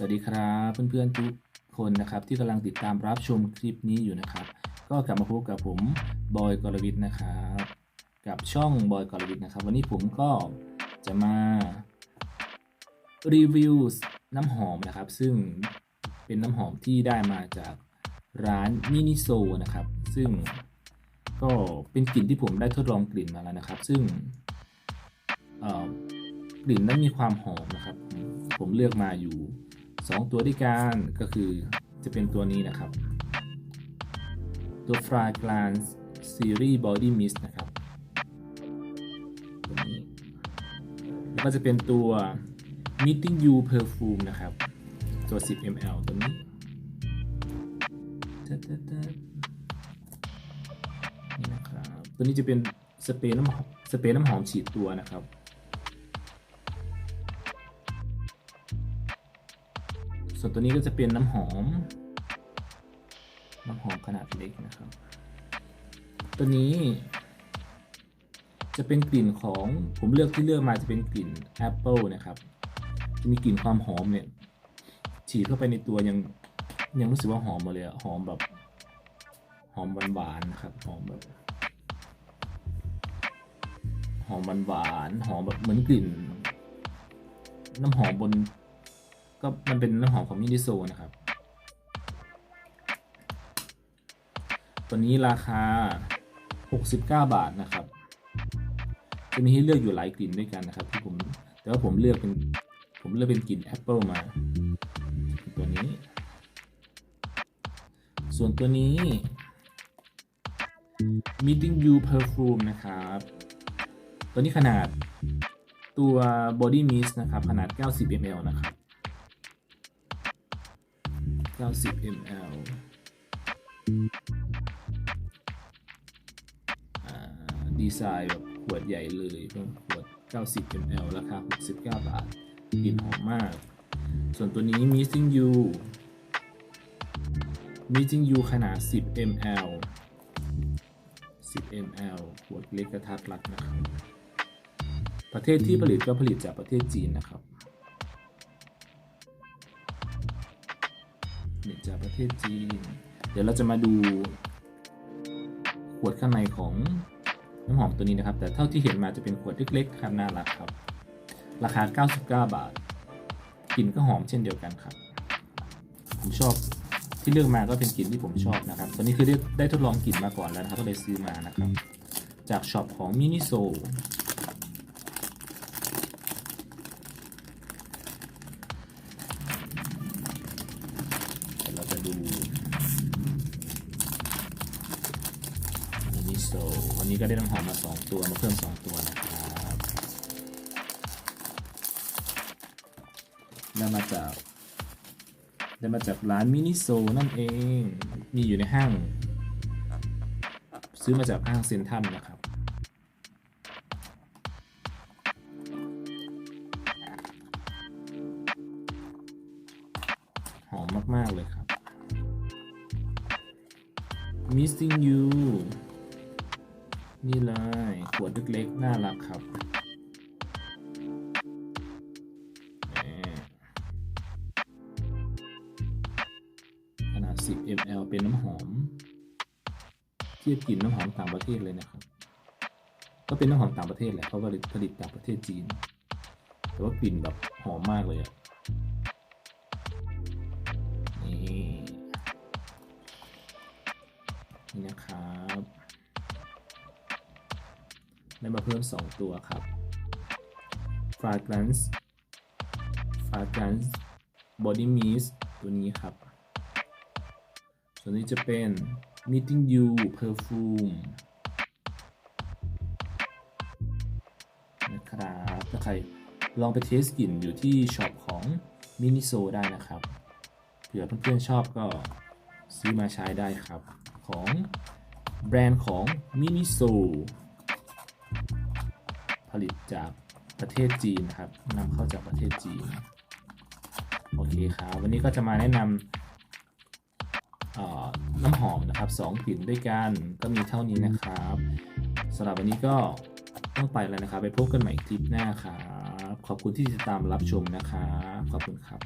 สวัสดีครับเพื่อนๆทุกคนนะครับที่กำลังติดตามรับชมคลิปนี้อยู่นะครับ ก็กลับมาพบกับผมบอยกรวิทย์นะครับกับช่องบอยกรวิทย์นะครับ วันนี้ผมก็จะมารีวิวน้ำหอมนะครับ ซึ่งเป็นน้ำหอมที่ได้มาจากร้านมินิโซนะครับ ซึ่งก็เป็นกลิ่นที่ผมได้ทดลองกลิ่นมาแล้วนะครับ ซึ่งกลิ่นนั้นมีความหอมนะครับ ผมเลือกมาอยู่ 2 ตัวด้วยกันก็คือจะเป็นตัวนี้นะครับ ตัว Fragrance Series Body Mist นะครับตัวนี้แล้วก็จะเป็นตัว Meeting You Perfume นะครับ ตัว 10 ml ตัวนี้นี่นะครับ ตัวนี้จะเป็นสเปรย์น้ำหอมสเปรย์น้ำหอมฉีดตัวนะครับ ส่วนตัวนี้ก็จะเป็นน้ำหอม น้ำหอมขนาดเล็กนะครับ ตัวนี้ จะเป็นกลิ่นของผมเลือกที่เลือกมาจะเป็นกลิ่นแอปเปิลนะครับ จะมีกลิ่นความหอมเนี่ย ฉีดเข้าไปในตัวยังยังรู้สึกว่าหอมมาเลยอะหอมแบบหอมหวานๆนะครับหอมแบบหอมหวานๆหอมแบบเหมือนกลิ่น น้ำหอมบน ก็มันเป็นน้ำหอมของมินิโซนะครับ ตัวนี้ราคา 69 บาทนะครับ จะมีให้เลือกอยู่หลายกลิ่นด้วยกันนะครับที่ผมแต่ว่าผมเลือกเป็นผมเลือกเป็นกลิ่นแอปเปิลมา ตัวนี้ ส่วนตัวนี้ Meeting You Perfume นะครับ ตัวนี้ขนาดตัว Body Mist นะครับ ขนาด 90 ml นะครับ 90 ml ดีไซน์แบบขวดใหญ่เลยเพิ่มขวด 90 ml ราคา 69 บาทกลิ่นหอมมาก ส่วนตัวนี้ Missing You Missing You ขนาด 10 ml 10 ml ขวดเล็กกระทัดรัดนะครับ ประเทศที่ผลิตก็ผลิตจากประเทศจีนนะครับ ผลิตจากประเทศจีน เดี๋ยวเราจะมาดูขวดข้างในของน้ำหอมตัวนี้นะครับ แต่เท่าที่เห็นมาจะเป็นขวดเล็กๆครับน่ารักครับ ราคา 99 บาทกลิ่นก็หอมเช่นเดียวกันครับ ผมชอบที่เลือกมาก็เป็นกลิ่นที่ผมชอบนะครับตัวนี้คือได้ได้ทดลองกลิ่นมาก่อนแล้วนะครับก็เลยซื้อมานะครับ จากช็อปของมินิโซ เดี๋ยวเราจะดูมินิโซวันนี้ก็ได้น้ำหอมมา 2 ตัวมาเพิ่ม 2 ตัวนะครับได้มาจากได้มาจากร้านมินิโซนั่นเอง มีอยู่ในห้าง ซื้อมาจากห้างเซ็นทรัลนะครับ หอมมาก ๆ เลยครับ Missing You นี่เลยขวดเล็กๆน่ารักครับขนาด 10 ml เป็นน้ำหอม เทียบกลิ่นน้ำหอมต่างประเทศเลยนะครับ ก็เป็นน้ำหอมต่างประเทศแหละเพราะว่าผลิตจากประเทศจีน แต่ว่ากลิ่นแบบหอมมากเลยอะ นี่นะครับได้มาเพิ่ม 2 ตัวครับ fragrance fragrance body mist ตัวนี้ครับ ส่วนนี้จะเป็น meeting you perfume นะครับถ้าใครลองไปเทสกลิ่นอยู่ที่ช็อปของ Miniso ได้นะครับ เผื่อเพื่อนๆชอบก็ซื้อมาใช้ได้ครับ ของแบรนด์ของ Miniso ผลิตจากประเทศจีนนะครับนำเข้าจากประเทศจีน โอเคครับ วันนี้ก็จะมาแนะนำน้ำหอมนะครับสองกลิ่นด้วยกันก็มีเท่านี้นะครับสำหรับวันนี้ก็ต้องไปแล้วนะครับ ไปพบกันใหม่คลิปหน้าครับ ขอบคุณที่ติดตามรับชมนะครับ ขอบคุณครับ